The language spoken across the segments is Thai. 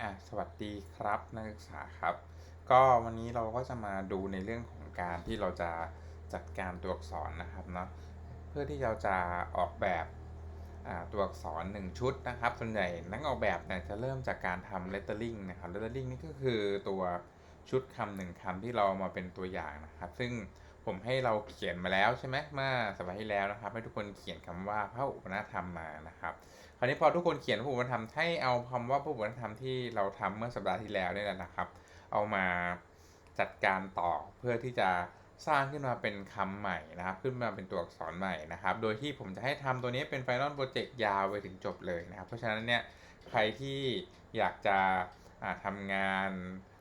อะสวัสดีครับนักศึกษาครับ ก็วันนี้เราก็จะมาดูในเรื่องของการที่เราจะจัดการตัวอักษรนะครับเนาะเพื่อที่เราจะออกแบบตัวอักษร 1 ชุดนะครับ ส่วนใหญ่นักออกแบบเนี่ยจะเริ่มจากการทำ lettering นะครับ lettering นี่ก็คือตัวชุดคำหนึ่งคำที่เรามาเป็นตัวอย่างนะครับ ซึ่ง ผมให้เราเขียนมาแล้วใช่ไหมเมื่อสัปดาห์ที่แล้วนะครับ ให้ทุกคนเขียนคำว่าพระอุปนธรรมมานะครับ คราวนี้พอทุกคนเขียนพระอุปนธรรมให้เอาคำว่าพระอุปนธรรมที่เราทำเมื่อสัปดาห์ที่แล้วนี่ยนะครับ เอามาจัดการต่อเพื่อที่จะสร้างขึ้นมาเป็นคำใหม่นะครับ ขึ้นมาเป็นตัวอักษรใหม่นะครับ โดยที่ผมจะให้ทำตัวนี้เป็นไฟนอลโปรเจกต์ยาวไปถึงจบเลยนะครับ เพราะฉะนั้นเนี่ยใครที่อยากจะอ่าทำงาน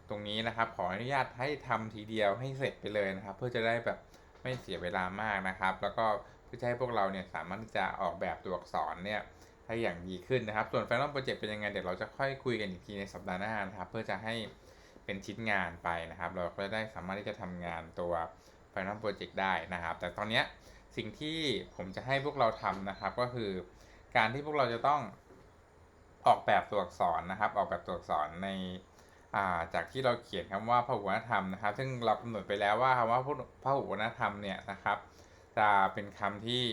ตรงนี้นะครับ ขออนุญาตให้ทำทีเดียวให้เสร็จไปเลยนะครับ เพื่อจะได้แบบไม่เสียเวลามากนะครับ แล้วก็เพื่อให้พวกเราเนี่ยสามารถที่จะออกแบบตัวอักษรเนี่ยได้อย่างดีขึ้นนะครับ ส่วน Final Project เป็นยังไงเดี๋ยวเราจะค่อยคุยกันอีกทีในสัปดาห์หน้านะครับ เพื่อจะให้เป็นชิ้นงานไปนะครับ เราก็จะได้สามารถที่จะทำงานตัว Final Project ได้นะครับ แต่ตอนเนี้ยสิ่งที่ผมจะให้พวกเราทำนะครับ ก็คือ การที่พวกเราจะต้องออกแบบตัวอักษรนะครับ ออกแบบตัวอักษรใน จากที่เราเขียนคำว่าพหุวัฒนธรรมนะครับ ซึ่งเรากำหนดไปแล้วว่าคำว่าพหุวัฒนธรรมเนี่ยนะครับ จะเป็นคำที่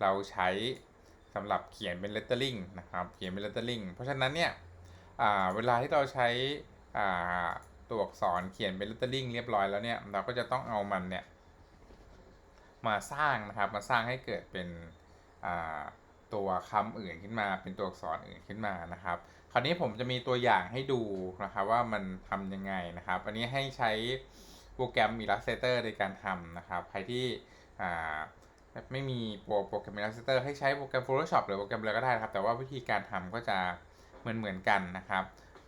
เราใช้สำหรับเขียนเป็น lettering นะครับ เขียนเป็น lettering เพราะฉะนั้นเนี่ยเวลาที่เราใช้ตัวอักษรเขียนเป็น lettering เรียบร้อยแล้วเนี่ย เราก็จะต้องเอามันเนี่ยมาสร้างนะครับ มาสร้างให้เกิดเป็นอ่า ตัวคำอื่นขึ้นมา เป็นตัวอักษรอื่นขึ้นมานะครับ คราวนี้ผมจะมีตัวอย่างให้ดูนะครับว่ามันทำยังไงนะครับ อันนี้ให้ใช้โปรแกรม Illustrator ในการทำนะครับ ใครที่ไม่มีโปรแกรม Illustrator ให้ใช้โปรแกรม Photoshop หรือโปรแกรมอะไรก็ได้นะครับ แต่ว่าวิธีการทำก็จะเหมือนเหมือนกันนะครับ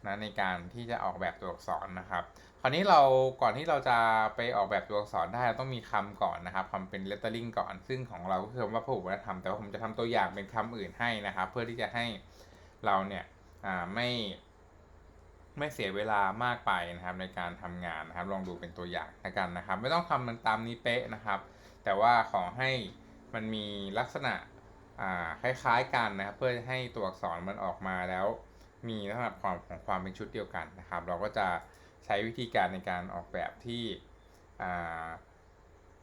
นะในการที่จะออกแบบตัวอักษรนะครับ ราวนี้เราก่อนที่เราจะไปออกแบบตัวอักษรได้เราต้องมีคำก่อนนะครับคำเป็น lettering ก่อน ซึ่งของเราก็คือคำว่าพหุวัฒนธรรมแต่ว่าผมจะทำตัวอย่างเป็นคำอื่นให้นะครับ เพื่อที่จะให้เราเนี่ยไม่ไม่เสียเวลามากไปนะครับในการทำงานนะครับ ลองดูเป็นตัวอย่างแล้วกันนะครับ ไม่ต้องทำมันตามนี้เป๊ะนะครับ แต่ว่าขอให้มันมีลักษณะคล้ายๆกันนะครับเพื่อให้ตัวอักษรมันออกมาแล้ว มีลักษณะความของความเป็นชุดเดียวกันนะครับ เราก็จะ ใช้วิธีการในการออกแบบที่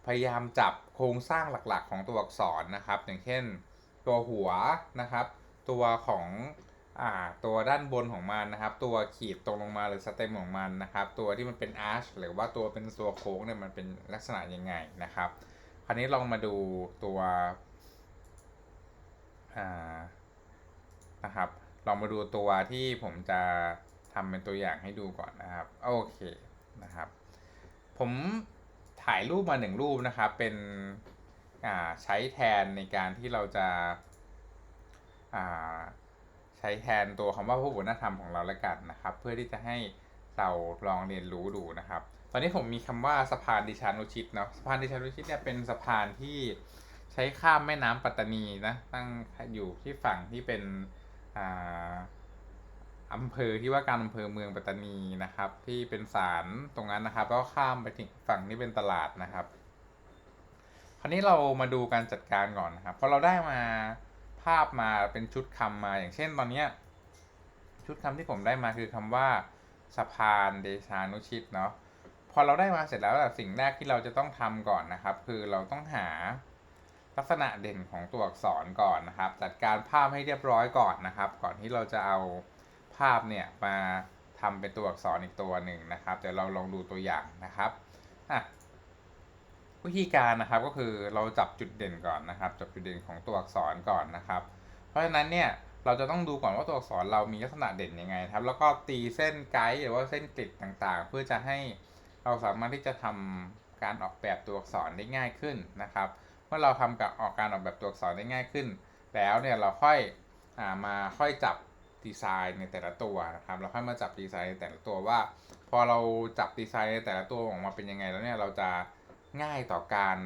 พยายามจับโครงสร้างหลักๆ ของตัวอักษรนะครับ อย่างเช่นตัวหัวนะครับ ตัวของอตัวด้านบนของมันนะครับ ตัวขีดตรงลงมาหรือสเต็มของมันนะครับ ตัวที่มันเป็นอาร์ชหรือว่าตัวเป็นตัวโค้งเนี่ยมันเป็นลักษณะยังไงนะครับ คราวนี้ลองมาดูตัวนะครับลองมาดูตัวที่ผมจะ ทำเป็นตัวอย่างให้ดูก่อนนะครับ โอเคนะครับ ผมถ่ายรูปมาหนึ่งรูปนะครับ เป็นอ่าใช้แทนในการที่เราจะอ่าใช้แทนตัวคำว่าผู้บุญธรรมของเราล้วกันนะครับ เพื่อที่จะให้เราลองเรียนรู้ดูนะครับ ตอนนี้ผมมีคำว่าสะพานดิชานุชิตเนาะสะพานดิชานุชิตเนี่ยเป็นสะพานที่ใช้ข้ามแม่น้ำปัตตานีนะตั้งอยู่ที่ฝั่งที่เป็นอ่า อำเภอที่ว่าการอำเภอเมืองปัตตานีนะครับ ที่เป็นศาลตรงนั้นนะครับแล้วก็ข้ามไปถึงฝั่งที่เป็นตลาดนะครับ คราวนี้เรามาดูการจัดการก่อนนะครับพอเราได้มาภาพมาเป็นชุดคำมาอย่างเช่นตอนเนี้ยชุดคำที่ผมได้มาคือคำว่าสะพานเดชานุชิตเนาะพอเราได้มาเสร็จแล้วสิ่งแรกที่เราจะต้องทำก่อนนะครับ คือเราต้องหาลักษณะเด่นของตัวอักษรก่อนนะครับ จัดการภาพให้เรียบร้อยก่อนนะครับ ก่อนที่เราจะเอาาพเนี่ยมาทำเป็นตัวอักษรอีกตัวหนึ่งนะครับ เดี๋ยวเราลองดูตัวอย่างนะครับอะวิธีการนะครับก็คือเราจับจุดเด่นก่อนนะครับ จับจุดเด่นของตัวอักษรก่อนนะครับ เพราะฉะนั้นเนี่ยเราจะต้องดูก่อนว่าตัวอักษรเรามีลักษณะเด่นยังไงครับ แล้วก็ตีเส้นไกด์หรือว่าเส้นกริดต่างๆ เพื่อจะให้เราสามารถที่จะทำการออกแบบตัวอักษรได้ง่ายขึ้นนะครับ เมื่อเราทำกับออกการออกแบบตัวอักษรได้ง่ายขึ้น แล้วเนี่ยเราค่อยอามาค่อยจับ ดีไซน์ในแต่ละตัวนะครับ เราค่อยมาจับดีไซน์ในแต่ละตัวว่า พอเราจับดีไซน์ในแต่ละตัวออกมาเป็นยังไงแล้วเนี่ยเราจะง่ายต่อการ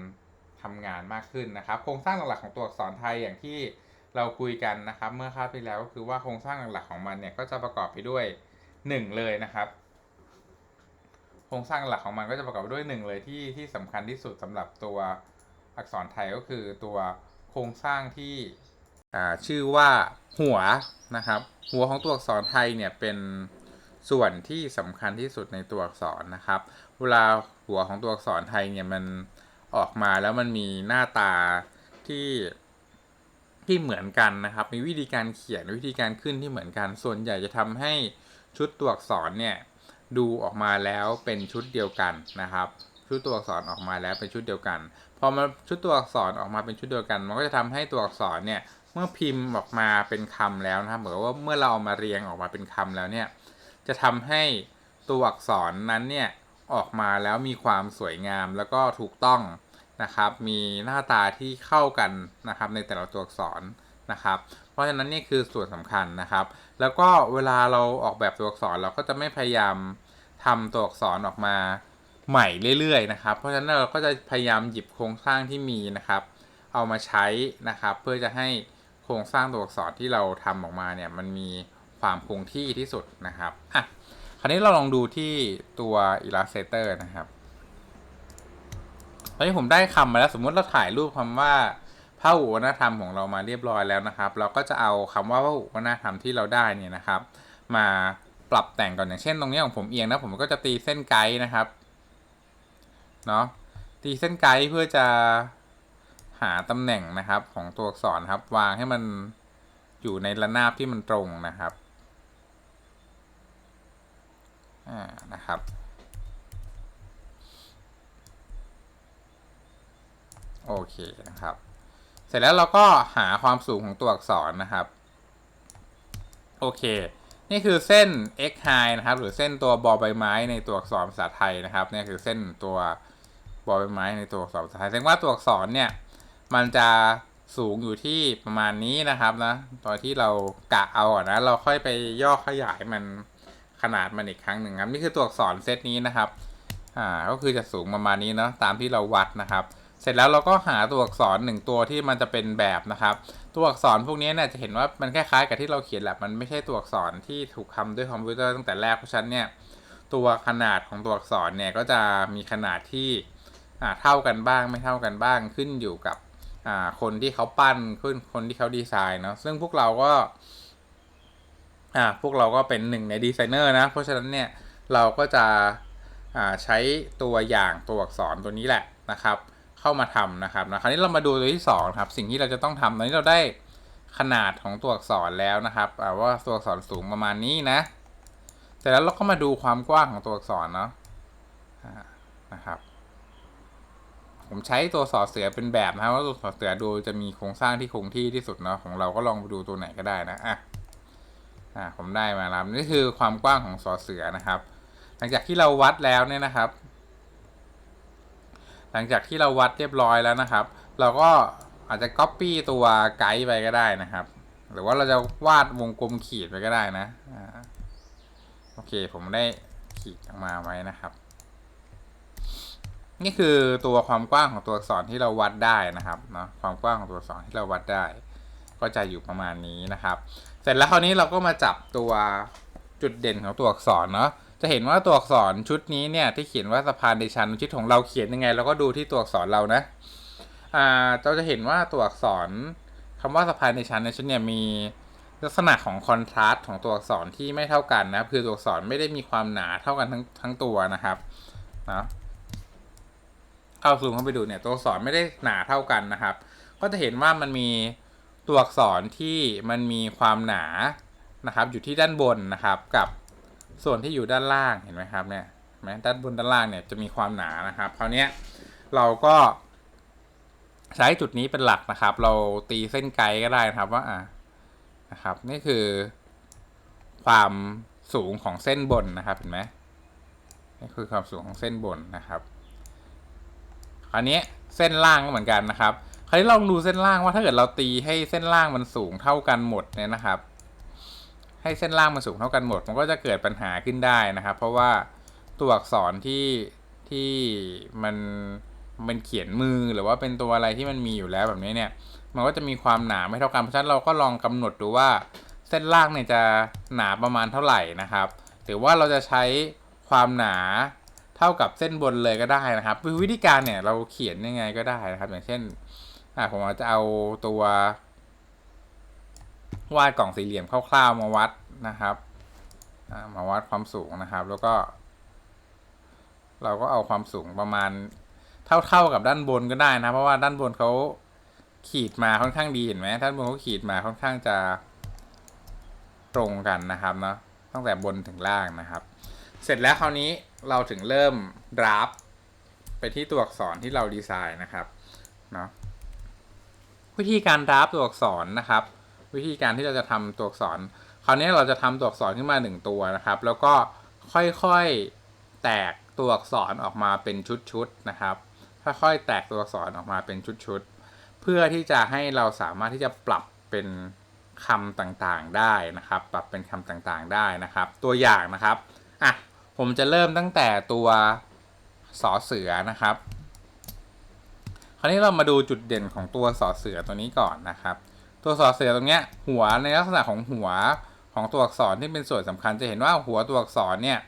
ทำงานมากขึ้นนะครับ โครงสร้างหลักๆของตัวอักษรไทยอย่างที่เราคุยกันนะครับ เมื่อคราวที่แล้วก็คือว่าโครงสร้างหลักๆของมันเนี่ยก็จะประกอบไปด้วยหนึ่งเลยนะครับโครงสร้างหลักของมันก็จะประกอบไปด้วยหนึ่งเลยที่ที่สำคัญที่สุดสำหรับตัวอักษรไทยก็คือตัวโครงสร้างที่ ชื่อว่าหัวนะครับ หัวของตัวอักษรไทยเนี่ยเป็นส่วนที่สำคัญที่สุดในตัวอักษรนะครับ เวลาหัวของตัวอักษรไทยเนี่ยมันออกมาแล้วมันมีหน้าตาที่ที่เหมือนกันนะครับ มีวิธีการเขียนวิธีการขึ้นที่เหมือนกัน ส่วนใหญ่จะทำให้ชุดตัวอักษรเนี่ยดูออกมาแล้วเป็นชุดเดียวกันนะครับ ชุดตัวอักษรออกมาแล้วเป็นชุดเดียวกัน พอมาชุดตัวอักษรออกมาเป็นชุดเดียวกัน มันก็จะทำให้ตัวอักษรเนี่ย เมื่อพิมพ์ออกมาเป็นคำแล้วนะครับ เหมือนว่าเมื่อเราเอามาเรียงออกมาเป็นคำแล้วเนี่ย จะทำให้ตัวอักษรนั้นเนี่ยออกมาแล้วมีความสวยงามแล้วก็ถูกต้องนะครับ มีหน้าตาที่เข้ากันนะครับในแต่ละตัวอักษรนะครับ เพราะฉะนั้นนี่คือส่วนสำคัญนะครับ แล้วก็เวลาเราออกแบบตัวอักษรเราก็จะไม่พยายามทำตัวอักษรออกมาใหม่เรื่อยๆนะครับ เพราะฉะนั้นเราก็จะพยายามหยิบโครงสร้างที่มีนะครับ เอามาใช้นะครับ เพื่อจะให้ โครงสร้างตัวอักษรที่เราทำออกมาเนี่ยมันมีความคงที่ที่สุดนะครับอะคราวนี้เราลองดูที่ตัว Illustrator นะครับตอนนี้ผมได้คำมาแล้วสมมติเราถ่ายรูปคำว่าพระหุวัฒนธรรมของเรามาเรียบร้อยแล้วนะครับ เราก็จะเอาคำว่าพระหุวัฒนธรรมที่เราได้เนี่ยนะครับ มาปรับแต่งก่อนอย่างเช่น ตรงนี้ของผมเอียงนะผมก็จะตีเส้นไกด์นะครับเนาะตีเส้นไกด์เพื่อจะ หาตำแหน่งนะครับของตัวอักษรครับ วางให้มันอยู่ในระนาบที่มันตรงนะครับอ่านะครับโอเคนะครับ เสร็จแล้วเราก็หาความสูงของตัวอักษรนะครับ โอเค นี่คือเส้น x high นะครับ หรือเส้นตัวบอใบไม้ในตัวอักษรภาษาไทยนะครับนี่คือเส้นตัวบอใบไม้ในตัวอักษรภาษาไทยแสดงว่าตัวอักษรเนี่ย มันจะสูงอยู่ที่ประมาณนี้นะครับนะตอนที่เรากะเอาอะนะเราค่อยไปย่อขยายมันขนาดมันอีกครั้งหนึ่งครับนี่คือตัวอักษรเซตนี้นะครับอ่าก็คือจะสูงประมาณนี้เนาะตามที่เราวัดนะครับ เสร็จแล้วเราก็หาตัวอักษรหนึ่งตัวที่มันจะเป็นแบบนะครับ ตัวอักษรพวกนี้เนี่ยจะเห็นว่ามันคล้ายๆกับที่เราเขียนแหละมันไม่ใช่ตัวอักษรที่ถูกทำด้วยคอมพิวเตอร์ตั้งแต่แรกเพราะฉะนั้นเนี่ยตัวขนาดของตัวอักษรเนี่ยก็จะมีขนาดที่อ่าเท่ากันบ้างไม่เท่ากันบ้างขึ้นอยู่กับ อ่าคนที่เขาปั้นขึ้นคนที่เขาดีไซน์เนาะซึ่งพวกเราก็อ่าพวกเราก็เป็นหนึ่งในดีไซเนอร์นะเพราะฉะนั้นเนี่ยเราก็จะอ่าใช้ตัวอย่างตัวอักษรตัวนี้แหละนะครับ เข้ามาทำนะครับนะคราวนี้เรามาดูตัวที่2ครับสิ่งที่เราจะต้องทำตอนนี้เราได้ขนาดของตัวอักษรแล้วนะครับว่าตัวอักษรสูงประมาณนี้นะเสร็จแล้วเราก็มาดูความกว้างของตัวอักษรเนาะนะครับ ผมใช้ตัวสอเสือเป็นแบบนะครับว่าตัวสอเสือดูจะมีโครงสร้างที่คงที่ที่สุดเนาะของเราก็ลองไปดูตัวไหนก็ได้นะอะอ่าผมได้มาแล้วนี่คือความกว้างของสอเสือนะครับ หลังจากที่เราวัดแล้วเนี่ยนะครับ หลังจากที่เราวัดเรียบร้อยแล้วนะครับ เราก็อาจจะ Copy ตัวไกด์ไปก็ได้นะครับ หรือว่าเราจะวาดวงกลมขีดไปก็ได้นะอ่าโอเคผมได้ขีดออกมาไว้นะครับ นี่คือตัวความกว้างของตัวอักษรที่เราวัดได้นะครับเนาะความกว้างของตัวอักษรที่เราวัดได้ ก็จะอยู่ประมาณนี้นะครับ เสร็จแล้วคราวนี้เราก็มาจับตัวจุดเด่นของตัวอักษรเนาะจะเห็นว่าตัวอักษรชุดนี้เนี่ยที่เขียนว่าสะพานเดชันชุดของเราเขียนยังไงเราก็ดูที่ตัวอักษรเรานะอ่าเราจะเห็นว่าตัวอักษรคำว่าสะพานเดชันในชุดเนี่ยมีลักษณะของคอนทราสต์ของตัวอักษรที่ไม่เท่ากันนะคือตัวอักษรไม่ได้มีความหนาเท่ากันทั้งทั้งตัวนะครับเนาะ เข้าซูมเข้าไปดูเนี่ยตัวอักษรไม่ได้หนาเท่ากันนะครับ ก็จะเห็นว่ามันมีตัวอักษรที่มันมีความหนานะครับ อยู่ที่ด้านบนนะครับ กับส่วนที่อยู่ด้านล่างเห็นไหมครับเนี่ยไหมด้านบนด้านล่างเนี่ยจะมีความหนานะครับคราวนี้เราก็ใช้จุดนี้เป็นหลักนะครับ เราตีเส้นไกด์ก็ได้นะครับว่าอ่านะครับ นี่คือความสูงของเส้นบนนะครับเห็นไหมนี่คือความสูงของเส้นบนนะครับ ราวนี้เส้นล่างก็เหมือนกันนะครับ คราวนี้ลองดูเส้นล่างว่าถ้าเกิดเราตีให้เส้นล่างมันสูงเท่ากันหมดเนี่ยนะครับ ให้เส้นล่างมันสูงเท่ากันหมด มันก็จะเกิดปัญหาขึ้นได้นะครับ เพราะว่าตัวอักษรที่ที่มันมันเขียนมือหรือว่าเป็นตัวอะไรที่มันมีอยู่แล้วแบบนี้เนี่ย มันก็จะมีความหนาไม่เท่ากันเพราะฉะนั้นเราก็ลองกำหนดดูว่าเส้นล่างเนี่ยจะหนาประมาณเท่าไหร่นะครับ หรือว่าเราจะใช้ความหนา เท่ากับเส้นบนเลยก็ได้นะครับ วิธีการเนี่ยเราเขียนยังไงก็ได้นะครับ อย่างเช่นผมอาจจะเอาตัววาดกล่องสี่เหลี่ยมคร่าวๆมาวัดนะครับมาวัดความสูงนะครับ แล้วก็ เราก็เอาความสูงประมาณเท่าๆกับด้านบนก็ได้นะ เพราะว่าด้านบนเขาขีดมาค่อนข้างดีเห็นไหมด้านบนเขาขีดมาค่อนข้างจะตรงกันนะครับเนาะตั้งแต่บนถึงล่างนะครับ เสร็จแล้วคราวนี้เราถึงเริ่มดราฟไปที่ตัวอักษรที่เราดีไซน์นะครับเนาะวิธีการดราฟตัวอักษรนะครับ วิธีการที่เราจะทำตัวอักษร คราวนี้เราจะทำตัวอักษรขึ้นมาหนึ่งตัวนะครับ แล้วก็ค่อยๆแตกตัวอักษรออกมาเป็นชุดๆนะครับค่อยๆแตกตัวอักษรออกมาเป็นชุดๆเพื่อที่จะให้เราสามารถที่จะปรับเป็นคำต่างๆได้นะครับ ปรับเป็นคำต่างๆได้นะครับ ตัวอย่างนะครับอะ ผมจะเริ่มตั้งแต่ตัวสอเสือนะครับ คราวนี้เรามาดูจุดเด่นของตัวสอเสือตัวนี้ก่อนนะครับ ตัวสอเสือตรงเนี้ยหัวในลักษณะของหัวของตัวอักษรที่เป็นส่วนสำคัญจะเห็นว่าหัวตัวอักษรเนี่ย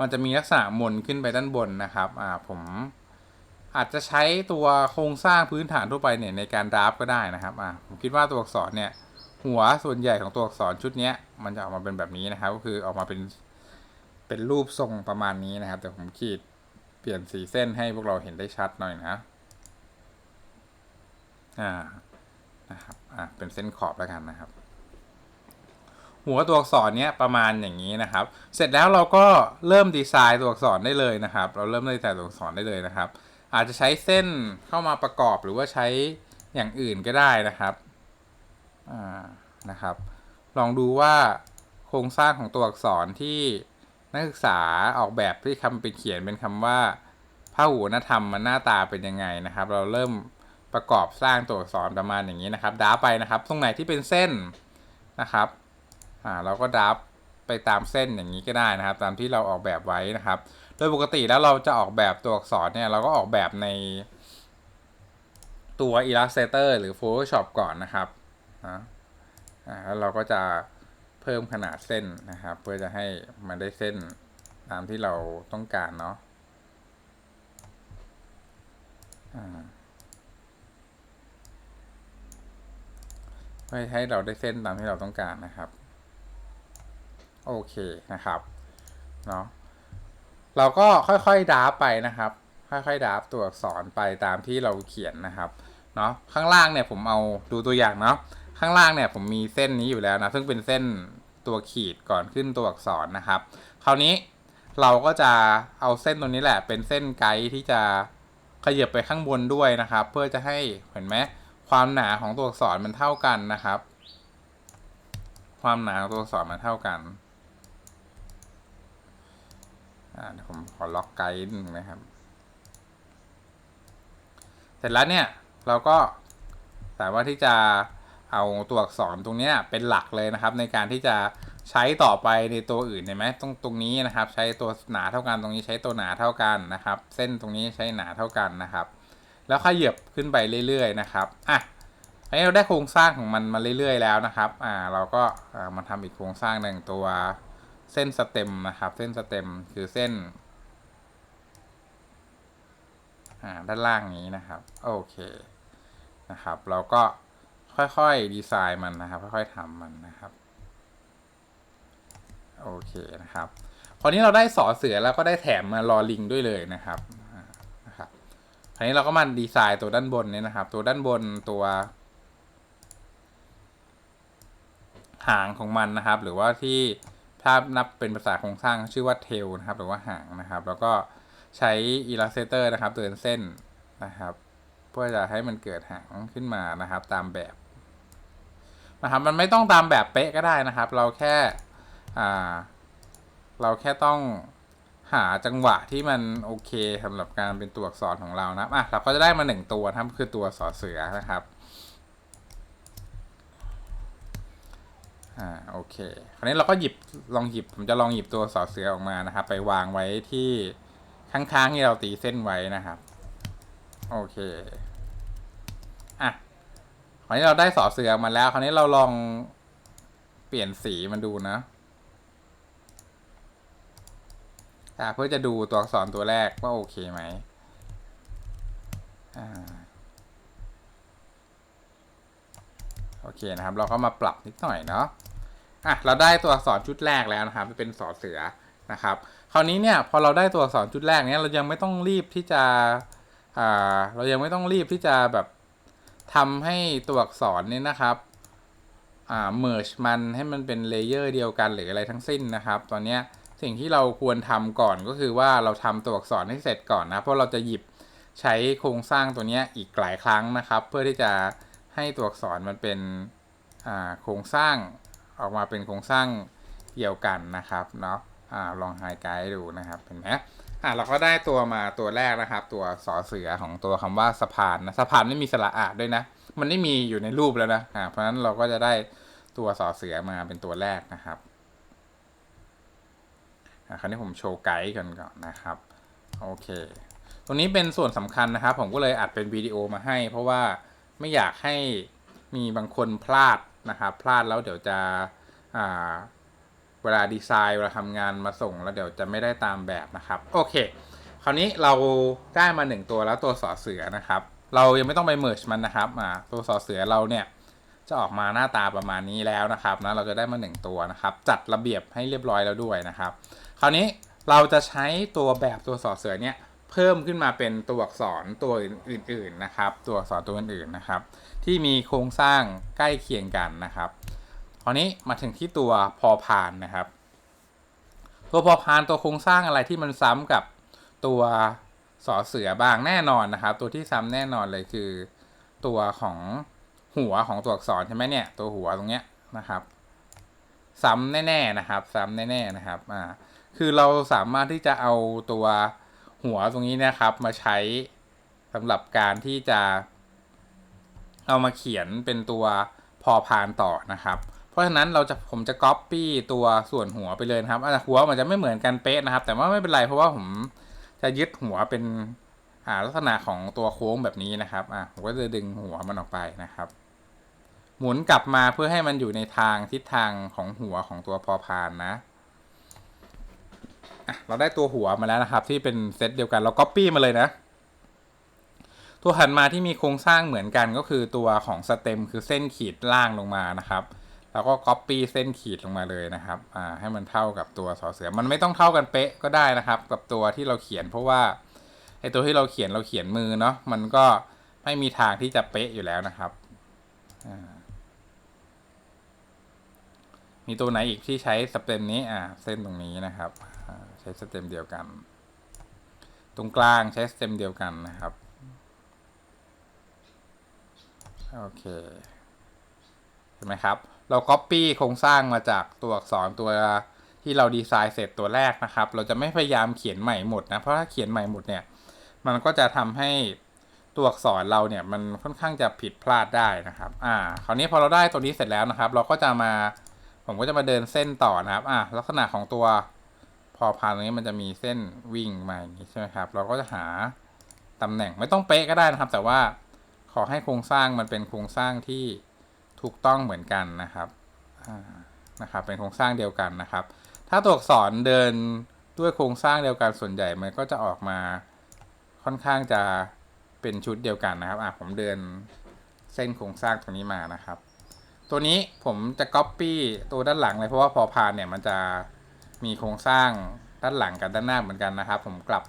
มันจะมีลักษณะมนขึ้นไปด้านบนนะครับอ่าผมอาจจะใช้ตัวโครงสร้างพื้นฐานทั่วไปเนี่ยในการดราฟก็ได้นะครับอ่าผมคิดว่าตัวอักษรเนี่ยหัวส่วนใหญ่ของตัวอักษรชุดเนี้ยมันจะออกมาเป็นแบบนี้นะครับ ก็คือออกมาเป็น เป็นรูปทรงประมาณนี้นะครับ แต่ผมขีดเปลี่ยนสีเส้นให้พวกเราเห็นได้ชัดหน่อยนะอ่านะครับอ่าเป็นเส้นขอบแล้วกันนะครับ หัวตัวอักษรเนี้ยประมาณอย่างนี้นะครับ เสร็จแล้วเราก็เริ่มดีไซน์ตัวอักษรได้เลยนะครับ เราเริ่มดีไซน์ตัวอักษรได้เลยนะครับ อาจจะใช้เส้นเข้ามาประกอบหรือว่าใช้อย่างอื่นก็ได้นะครับอ่านะครับ ลองดูว่าโครงสร้างของตัวอักษรที่ นักศึกษาออกแบบที่คำเป็นเขียนเป็นคำว่าพหูนธรรมมันหน้าตาเป็นยังไงนะครับ เราเริ่มประกอบสร้างตัวอักษรประมาณอย่างนี้นะครับด้าไปนะครับ ตรงไหนที่เป็นเส้นนะครับอ่าเราก็ดับไปตามเส้นอย่างนี้ก็ได้นะครับ ตามที่เราออกแบบไว้นะครับ โดยปกติแล้วเราจะออกแบบตัวอักษรเนี่ยเราก็ออกแบบในตัว Illustrator หรือ Photoshop ก่อนนะครับนะอ่าแล้วเราก็จะ พิ่มขนาดเส้นนะครับ เพื่อจะให้มันได้เส้นตามที่เราต้องการเนาะเพื่อให้เราได้เส้นตามที่เราต้องการนะครับ โอเคนะครับเนาะเราก็ค่อยๆดราฟไปนะครับ ค่อยๆดราฟตัวอักษรไปตามที่เราเขียนนะครับเนาะข้างล่างเนี่ยผมเอาดูตัวอย่างเนาะ ข้างล่างเนี่ยผมมีเส้นนี้อยู่แล้วนะซึ่งเป็นเส้นตัวขีดก่อนขึ้นตัวอักษรนะครับ คราวนี้เราก็จะเอาเส้นตรงนี้แหละ เป็นเส้นไกด์ที่จะขยับไปข้างบนด้วยนะครับ เพื่อจะให้เห็นไหมความหนาของตัวอักษรมันเท่ากันนะครับ ความหนาของตัวอักษรมันเท่ากันอ่าเดี๋ยวผมขอล็อกไกด์นึงนะครับ เสร็จแล้วเนี่ยเราก็สามารถที่จะ เอาตัวอักษรตรงเนี้ยเป็นหลักเลยนะครับ ในการที่จะใช้ต่อไปในตัวอื่นเห็นไหมตรงตรงนี้นะครับ ใช้ตัวหนาเท่ากันตรงนี้ใช้ตัวหนาเท่ากันนะครับ เส้นตรงนี้ใช้หนาเท่ากันนะครับ แล้วขยับขึ้นไปเรื่อยๆนะครับอะอันนี้เราได้โครงสร้างของมันมาเรื่อยๆแล้วนะครับอ่าเราก็อ่ามาทำอีกโครงสร้างหนึ่งตัวเส้นสเต็มนะครับ เส้นสเต็มคือเส้นอ่าด้านล่างนี้นะครับ โอเคนะครับ เราก็ ค่อยๆดีไซน์มันนะครับ ค่อยๆทำมันนะครับ โอเคนะครับคราวนี้เราได้สอเสือแล้วก็ได้แถมมารอลิงด้วยเลยนะครับนะครับคราวนี้เราก็มาดีไซน์ตัวด้านบนเนี่ยนะครับ ตัวด้านบนตัว หางของมันนะครับ หรือว่าที่ถ้านับเป็นภาษาโครงสร้างชื่อว่าเทลนะครับ หรือว่าหางนะครับ แล้วก็ใช้ Illustrator นะครับเดินเส้นนะครับ เพื่อจะให้มันเกิดหางขึ้นมานะครับ ตามแบบ นะครับ มันไม่ต้องตามแบบเป๊ะก็ได้นะครับ เราแค่อ่าเราแค่ต้องหาจังหวะที่มันโอเคสำหรับการเป็นตัวอักษรของเรานะอะเราก็จะได้มาหนึ่งตัวนะครับคือตัวสอเสือนะครับอ่าโอเค คราวนี้เราก็หยิบลองหยิบผมจะลองหยิบตัวสอเสือออกมานะครับ ไปวางไว้ที่ข้างๆที่เราตีเส้นไว้นะครับ โอเคอะ คราวนี้เราได้สอเสือมาแล้ว คราวนี้เราลองเปลี่ยนสีมันดูนะอ่าเพื่อจะดูตัวอักษรตัวแรกว่าโอเคไหมอ่าโอเคนะครับ เราก็มาปรับนิดหน่อยเนาะอะเราได้ตัวอักษรชุดแรกแล้วนะครับเป็นสอเสือนะครับ คราวนี้เนี่ยพอเราได้ตัวอักษรชุดแรกเนี่ยเรายังไม่ต้องรีบที่จะอ่าเรายังไม่ต้องรีบที่จะแบบ ทำให้ตัวอักษรเนี่ยนะครับอ่า merge มันให้มันเป็นเลเยอร์เดียวกันหรืออะไรทั้งสิ้นนะครับ ตอนเนี้ยสิ่งที่เราควรทำก่อนก็คือว่าเราทำตัวอักษรให้เสร็จก่อนนะ เพราะเราจะหยิบใช้โครงสร้างตัวเนี้ยอีกหลายครั้งนะครับ เพื่อที่จะให้ตัวอักษรมันเป็นอ่าโครงสร้างออกมาเป็นโครงสร้างเดียวกันนะครับเนาะอ่าลองไฮไกด์ดูนะครับเห็นไหม อ่าเราก็ได้ตัวมาตัวแรกนะครับ ตัวสอเสือของตัวคำว่าสะพานนะสะพานไม่มีสระอาดด้วยนะ มันไม่มีอยู่ในรูปแล้วนะอ่าเพราะฉะนั้นเราก็จะได้ตัวสอเสือมาเป็นตัวแรกนะครับอ่าคราวนี้ผมโชว์ไกด์กันก่อนนะครับโอเค ตรงนี้เป็นส่วนสำคัญนะครับ ผมก็เลยอัดเป็นวิดีโอมาให้ เพราะว่าไม่อยากให้มีบางคนพลาดนะครับ พลาดแล้วเดี๋ยวจะอ่า เวลาดีไซน์เวลาทำงานมาส่งแล้วเดี๋ยวจะไม่ได้ตามแบบนะครับ โอเค คราวนี้เราได้มาหนึ่งตัวแล้วตัวสอเสือนะครับ เรายังไม่ต้องไปเมิร์ชมันนะครับอ่าตัวสอเสือเราเนี่ยจะออกมาหน้าตาประมาณนี้แล้วนะครับนะเราจะได้มาหนึ่งตัวนะครับ จัดระเบียบให้เรียบร้อยแล้วด้วยนะครับ คราวนี้เราจะใช้ตัวแบบตัวสอเสือเนี่ยเพิ่มขึ้นมาเป็นตัวอักษรตัวอื่นๆนะครับ ตัวอักษรตัวอื่นๆนะครับ ที่มีโครงสร้างใกล้เคียงกันนะครับ ราวนี้มาถึงที่ตัวพอพานนะครับ ตัวพอพานตัวโครงสร้างอะไรที่มันซ้ำกับตัวสอเสือบ้างแน่นอนนะครับ ตัวที่ซ้ำแน่นอนเลยคือ ตัวของหัวของตัวอักษรใช่ไหมเนี่ยตัวหัวตรงเนี้ยนะครับ ซ้ำแน่ๆนะครับ ซ้ำแน่ๆนะครับอ่าคือเราสามารถที่จะเอาตัวหัวตรงนี้นะครับ มาใช้สำหรับการที่จะเอามาเขียนเป็นตัวพอพานต่อนะครับ ราะฉะนั้นเราจะผมจะก๊อปปี้ตัวส่วนหัวไปเลยนะครับอาจจะหัวมันจะไม่เหมือนกันเป๊ะนะครับ แต่ว่าไม่เป็นไรเพราะว่าผมจะยึดหัวเป็นอ่าลักษณะของตัวโค้งแบบนี้นะครับอ่าผมก็จะดึงหัวมันออกไปนะครับ หมุนกลับมาเพื่อให้มันอยู่ในทางทิศทางของหัวของตัวพอพานนะเราได้ตัวหัวมาแล้วนะครับ ที่เป็นเซตเดียวกันเราก๊อปปี้มาเลยนะ ตัวถัดมาที่มีโครงสร้างเหมือนกันก็คือตัวของสเต็มคือเส้นขีดล่างลงมานะครับ แล้วก็ Copy เส้นขีดลงมาเลยนะครับอ่าให้มันเท่ากับตัวสอเสือ มันไม่ต้องเท่ากันเป๊ะก็ได้นะครับ กับตัวที่เราเขียน เพราะว่าไอตัวที่เราเขียนเราเขียนมือเนาะมันก็ไม่มีทางที่จะเป๊ะอยู่แล้วนะครับอ่ามีตัวไหนอีกที่ใช้สเต็มนี้อ่าเส้นตรงนี้นะครับใช้สเต็มเดียวกัน ตรงกลางใช้สเต็มเดียวกันนะครับโอเคเห็นไหมครับ เรา Copy โครงสร้างมาจากตัวอักษรตัวที่เราดีไซน์เสร็จตัวแรกนะครับ เราจะไม่พยายามเขียนใหม่หมดนะ เพราะถ้าเขียนใหม่หมดเนี่ย มันก็จะทำให้ตัวอักษรเราเนี่ยมันค่อนข้างจะผิดพลาดได้นะครับ อ่า คราวนี้พอเราได้ตัวนี้เสร็จแล้วนะครับ เราก็จะมา ผมก็จะมาเดินเส้นต่อนะครับ อ่าลักษณะของตัวพอพานตรงนี้มันจะมีเส้นวิ่งมาอย่างนี้ใช่ไหมครับ เราก็จะหาตำแหน่งไม่ต้องเป๊ะก็ได้นะครับ แต่ว่าขอให้โครงสร้างมันเป็นโครงสร้างที่ ถูกต้องเหมือนกันนะครับนะครับ เป็นโครงสร้างเดียวกันนะครับ ถ้าตัวอักษรเดินด้วยโครงสร้างเดียวกันส่วนใหญ่มันก็จะออกมาค่อนข้างจะเป็นชุดเดียวกันนะครับอะผมเดินเส้นโครงสร้างตรงนี้มานะครับ ตัวนี้ผมจะ Copy ตัวด้านหลังเลยเพราะว่าพอพานเนี่ยมันจะมีโครงสร้างด้านหลังกับด้านหน้าเหมือนกันนะครับ ผมกลับ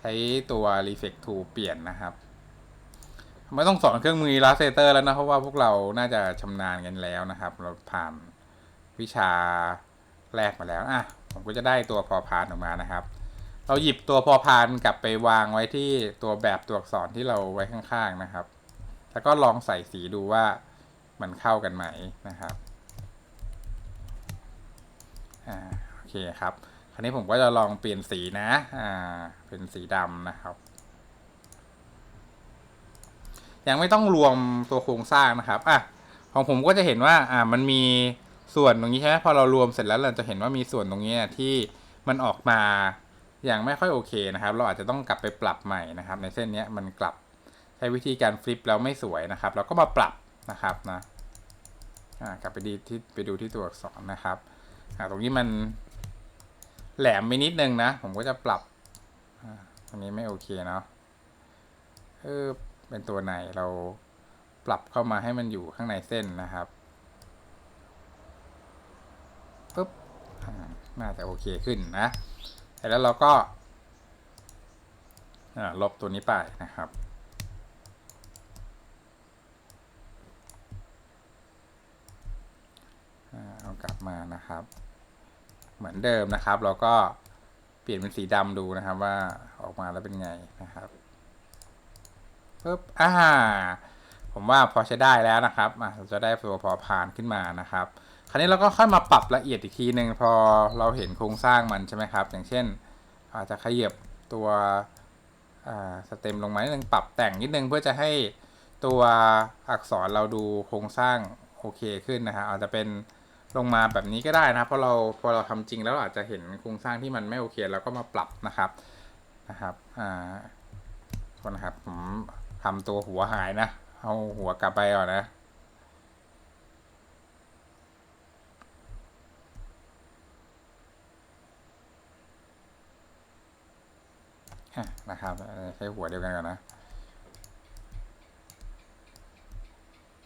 ใช้ตัว Reflect Tool เปลี่ยนนะครับ ไม่ต้องสอนเครื่องมือ Illustrator แล้วนะ เพราะว่าพวกเราน่าจะชำนาญกันแล้วนะครับ เราผ่านวิชาแรกมาแล้วอะผมก็จะได้ตัวพอพานออกมานะครับ เราหยิบตัวพอพานกลับไปวางไว้ที่ตัวแบบตัวอักษรที่เราไว้ข้างๆนะครับ แล้วก็ลองใส่สีดูว่ามันเข้ากันไหมนะครับอ่าโอเคครับ คราวนี้ผมก็จะลองเปลี่ยนสีนะอ่าเป็นสีดำนะครับ ยังไม่ต้องรวมตัวโครงสร้างนะครับอะของผมก็จะเห็นว่าอ่ามันมีส่วนตรงนี้ใช่ไหมพอเรารวมเสร็จแล้วเราจะเห็นว่ามีส่วนตรงนี้ที่มันออกมาอย่างไม่ค่อยโอเคนะครับ เราอาจจะต้องกลับไปปรับใหม่นะครับ ในเส้นนี้มันกลับใช้วิธีการฟลิปแล้วไม่สวยนะครับ เราก็มาปรับนะครับนะอ่ากลับไปดีที่ไปดูที่ตัวอักษรนะครับอ่าตรงนี้มันแหลมไปนิดนึงนะ ผมก็จะปรับอ่าตรงนี้ไม่โอเคเนาะเออ เป็นตัวไหนเราปรับเข้ามาให้มันอยู่ข้างในเส้นนะครับปุ๊บน่าจะโอเคขึ้นนะเสร็จแล้วเราก็ลบตัวนี้ไปนะครับเอากลับมานะครับ เหมือนเดิมนะครับ เราก็เปลี่ยนเป็นสีดำดูนะครับว่าออกมาแล้วเป็นไงนะครับ ปุ๊บอ่า ผมว่าพอใช้ได้แล้วนะครับอะจะได้ตัวพอพานขึ้นมานะครับ คราวนี้เราก็ค่อยมาปรับละเอียดอีกทีหนึ่งพอเราเห็นโครงสร้างมันใช่ไหมครับ อย่างเช่น อาจจะขยับตัวสเต็มลงมานิดนึงปรับแต่งนิดนึงเพื่อจะให้ตัวอักษรเราดูโครงสร้างโอเคขึ้นนะครับอาจจะเป็นลงมาแบบนี้ก็ได้นะเพราะเราพอเราทำจริงแล้วอาจจะเห็นโครงสร้างที่มันไม่โอเคเราก็มาปรับนะครับนะครับอ่าโทษนะครับผม ทำตัวหัวหายนะ เอาหัวกลับไปก่อนนะ นะครับใช้หัวเดียวกันก่อนนะ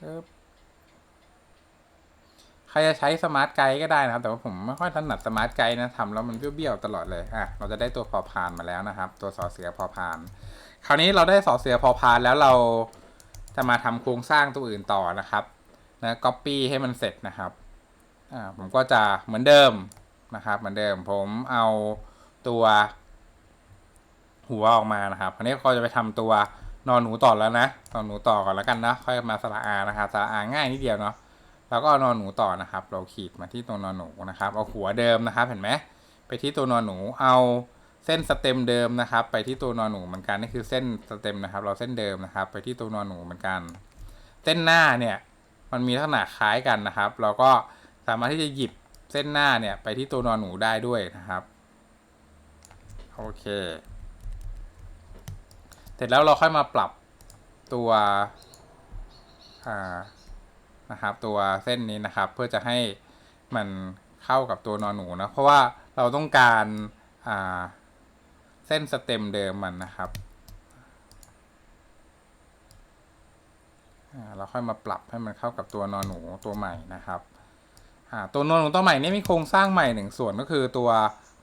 ปึ๊บใครจะใช้สมาร์ทไกด์ก็ได้นะครับ แต่ว่าผมไม่ค่อยถนัดสมาร์ทไกด์นะทำแล้วมันเบี้ยวๆตลอดเลยอะเราจะได้ตัวพอพานมาแล้วนะครับ ตัวสอเสือพอพาน คราวนี้เราได้สอเสือพอพานแล้วเราจะมาทำโครงสร้างตัวอื่นต่อนะครับนะก๊อปปี้ให้มันเสร็จนะครับอ่าผมก็จะเหมือนเดิมนะครับ เหมือนเดิมผมเอาตัวหัวออกมานะครับคราวนี้ก็จะไปทำตัวนอนหนูต่อแล้วนะนอนหนูต่อก่อนแล้วกันนะค่อยมาสระอานะครับสระอาง่ายนิดเดียวเนาะแล้วก็นอนหนูต่อนะครับ เราขีดมาที่ตัวนอนหนูนะครับ เอาหัวเดิมนะครับ เห็นไหมไปที่ตัวนอนหนูเอา เส้นสเต็มเดิมนะครับ ไปที่ตัวนอนหนูเหมือนกันนี่คือเส้นสเต็มนะครับ เราเส้นเดิมนะครับ ไปที่ตัวนอนหนูเหมือนกัน เส้นหน้าเนี่ยมันมีลักษณะคล้ายกันนะครับ เราก็สามารถที่จะหยิบเส้นหน้าเนี่ยไปที่ตัวนอนหนูได้ด้วยนะครับโอเค เสร็จแล้วเราค่อยมาปรับตัวอ่านะครับตัวเส้นนี้นะครับ เพื่อจะให้มันเข้ากับตัวนอนหนูนะเพราะว่าเราต้องการอ่า ส้นสเต็มเดิมมันนะครับ เราค่อยมาปรับให้มันเข้ากับตัวนอนหนูตัวใหม่นะครับตัวนอนหนูตัวใหม่นี่มีโครงสร้างใหม่หนึ่งส่วนก็คือตัว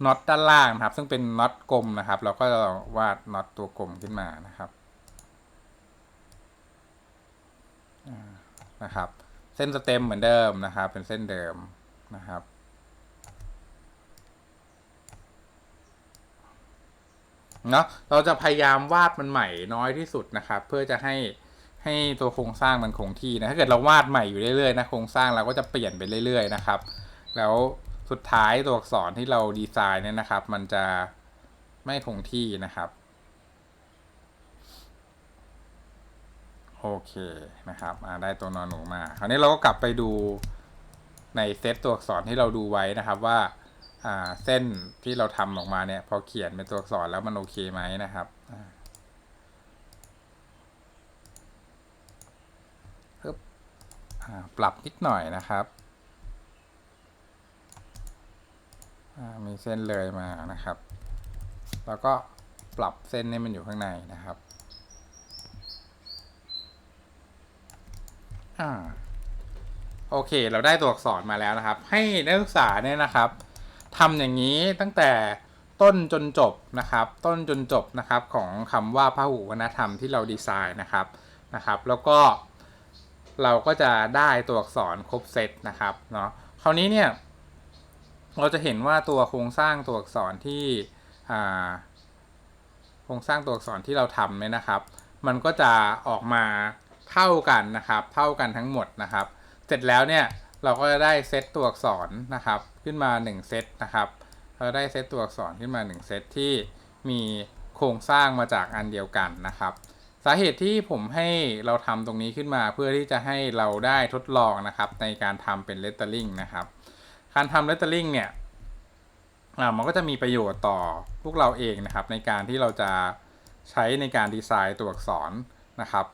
น็อตด้านล่างนะครับ ซึ่งเป็นน็อตกลมนะครับ เราก็จะวาดน็อตตัวกลมขึ้นมานะครับนะครับ เส้นสเต็มเหมือนเดิมนะครับ เป็นเส้นเดิมนะครับ เนาะเราจะพยายามวาดมันใหม่น้อยที่สุดนะครับ เพื่อจะให้ให้ตัวโครงสร้างมันคงที่นะถ้าเกิดเราวาดใหม่อยู่เรื่อยๆนะโครงสร้างเราก็จะเปลี่ยนไปเรื่อย ๆ นะครับ แล้วสุดท้ายตัวอักษรที่เราดีไซน์เนี่ยนะครับ มันจะไม่คงที่นะครับโอเคนะครับอได้ตัวนอนหนูมา คราวนี้เราก็กลับไปดูในเซตตัวอักษรที่เราดูไว้นะครับว่า เส้นที่เราทำออกมาเนี่ยพอเขียนเป็นตัวอักษรแล้วมันโอเคไหมนะครับปึ๊บปรับนิดหน่อยนะครับ มีเส้นเลยมานะครับ แล้วก็ปรับเส้นให้มันอยู่ข้างในนะครับอโอเค เราได้ตัวอักษรมาแล้วนะครับ ให้นักศึกษาเนี่ยนะครับ ทำอย่างนี้ตั้งแต่ต้นจนจบนะครับ ต้นจนจบนะครับของคำว่าพหุวรรณธรรมที่เราดีไซน์นะครับนะครับ แล้วก็เราก็จะได้ตัวอักษรครบเซตนะครับเนาะคราวนี้เนี่ยเราจะเห็นว่าตัวโครงสร้างตัวอักษรที่โครงสร้างตัวอักษรที่เราทำเนี่ยนะครับ มันก็จะออกมาเท่ากันนะครับ เท่ากันทั้งหมดนะครับ เสร็จแล้วเนี่ย เราก็จะได้เซตตัวอักษรนะครับ ขึ้นมา 1 เซตนะครับ เราได้เซตตัวอักษรขึ้นมา 1 เซตที่มีโครงสร้างมาจากอันเดียวกันนะครับ สาเหตุที่ผมให้เราทำตรงนี้ขึ้นมาเพื่อที่จะให้เราได้ทดลองนะครับในการทำเป็นเลตเตอร์ลิงนะครับ การทำเลตเตอร์ลิงเนี่ยมันก็จะมีประโยชน์ต่อพวกเราเองนะครับ ในการที่เราจะใช้ในการดีไซน์ตัวอักษรนะครับ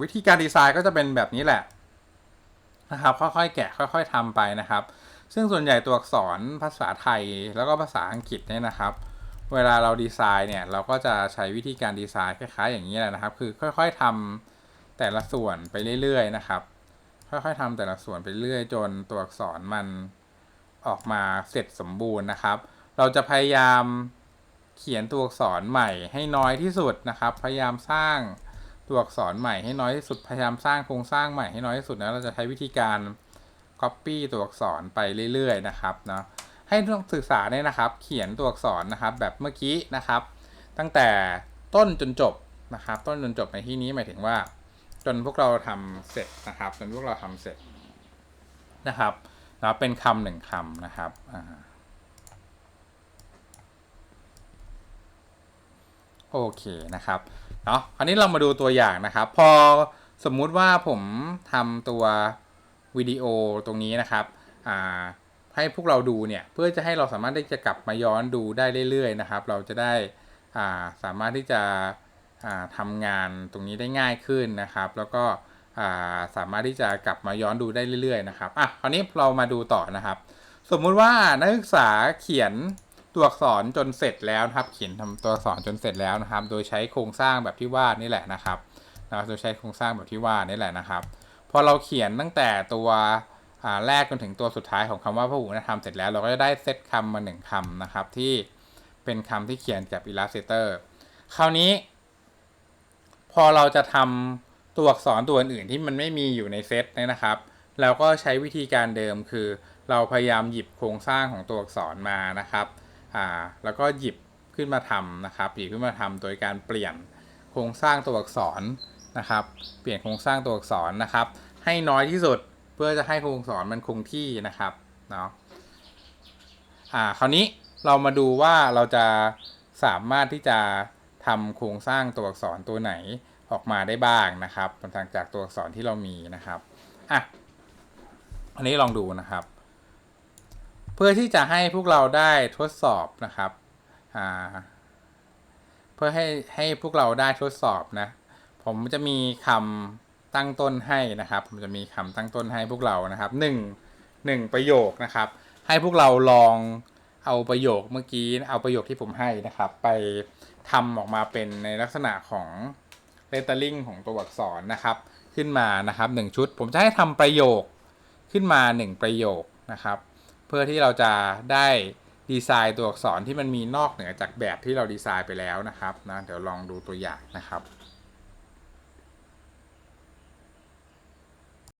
วิธีการดีไซน์ก็จะเป็นแบบนี้แหละ นะครับ ค่อยๆ แกะค่อย ๆทำไปนะครับ ซึ่งส่วนใหญ่ตัวอักษรภาษาไทยแล้วก็ภาษาอังกฤษเนี่ยนะครับ เวลาเราดีไซน์เนี่ยเราก็จะใช้วิธีการดีไซน์คล้ายๆ อย่างนี้แหละนะครับ คือค่อยๆทำแต่ละส่วนไปเรื่อยๆนะครับ ค่อยๆทำแต่ละส่วนไปเรื่อยจนตัวอักษรมันออกมาเสร็จสมบูรณ์นะครับ เราจะพยายามเขียนตัวอักษรใหม่ให้น้อยที่สุดนะครับ พยายามสร้าง ตัวอักษรใหม่ให้น้อยที่สุดพยายามสร้างโครงสร้างใหม่ให้น้อยที่สุดนะเราจะใช้วิธีการ copy ตัวอักษรไปเรื่อย ๆ นะครับเนาะให้นักศึกษาเนี่ยนะครับ เขียนตัวอักษรนะครับ แบบเมื่อกี้นะครับ ตั้งแต่ต้นจนจบนะครับ ต้นจนจบในที่นี้หมายถึงว่า จนพวกเราทำเสร็จนะครับ จนพวกเราทำเสร็จนะครับแล้วเป็นคำหนึ่งคำนะครับอโอเคนะครับ เนาะคราวนี้เรามาดูตัวอย่างนะครับ พอสมมุติว่าผมทำตัววิดีโอตรงนี้นะครับให้พวกเราดูเนี่ยเพื่อจะให้เราสามารถที่จะกลับมาย้อนดูได้เรื่อยๆนะครับ เราจะได้าสามารถที่จะอ่าทำงานตรงนี้ได้ง่ายขึ้นนะครับ แล้วก็าสามารถที่จะกลับมาย้อนดูได้เรื่อยๆนะครับอะคราวนี้เรามาดูต่อนะครับ สมมุติว่านักศึกษาเขียน ตัวอักษรจนเสร็จแล้วนะครับ เขียนทำตัวอักษรจนเสร็จแล้วนะครับ โดยใช้โครงสร้างแบบที่วาดนี่แหละนะครับนะโดยใช้โครงสร้างแบบที่วาดนี่แหละนะครับ พอเราเขียนตั้งแต่ตัวแรกจนถึงตัวสุดท้ายของคำว่าพหุนธรรมเสร็จแล้ว เราก็จะได้เซตคำมาหนึ่งคำนะครับ ที่เป็นคำที่เขียนกับ Illustrator คราวนี้ พอเราจะทำตัวอักษรตัวอื่นๆที่มันไม่มีอยู่ในเซตนี่นะครับ เราก็ใช้วิธีการเดิมคือ เราพยายามหยิบโครงสร้างของตัวอักษรมานะครับ อ่าแล้วก็หยิบขึ้นมาทำนะครับหยิบขึ้นมาทำโดยการเปลี่ยนโครงสร้างตัวอักษรนะครับ เปลี่ยนโครงสร้างตัวอักษรนะครับ ให้น้อยที่สุดเพื่อจะให้โครงอักษรมันคงที่นะครับเนาะอ่าคราวนี้เรามาดูว่าเราจะสามารถที่จะทำโครงสร้างตัวอักษรตัวไหนออกมาได้บ้างนะครับหลังจากตัวอักษรที่เรามีนะครับอะอันนี้ลองดูนะครับ พื่อที่จะให้พวกเราได้ทดสอบนะครับเพื่อให้ให้พวกเราได้ทดสอบนะ ผมจะมีคำตั้งต้นให้นะครับ ผมจะมีคำตั้งต้นให้พวกเรานะครับหนึ่งหนึ่งประโยคนะครับ ให้พวกเราลองเอาประโยคเมื่อกี้เอาประโยคที่ผมให้นะครับ ไปทำออกมาเป็นในลักษณะของเลตเตอร์ลิงของตัวอักษรนะครับ ขึ้นมานะครับหนึ่งชุด ผมจะให้ทำประโยคขึ้นมาหนึ่งประโยคนะครับ เพื่อที่เราจะได้ดีไซน์ตัวอักษรที่มันมีนอกเหนือจากแบบที่เราดีไซน์ไปแล้วนะครับนะเดี๋ยวลองดูตัวอย่างนะครับ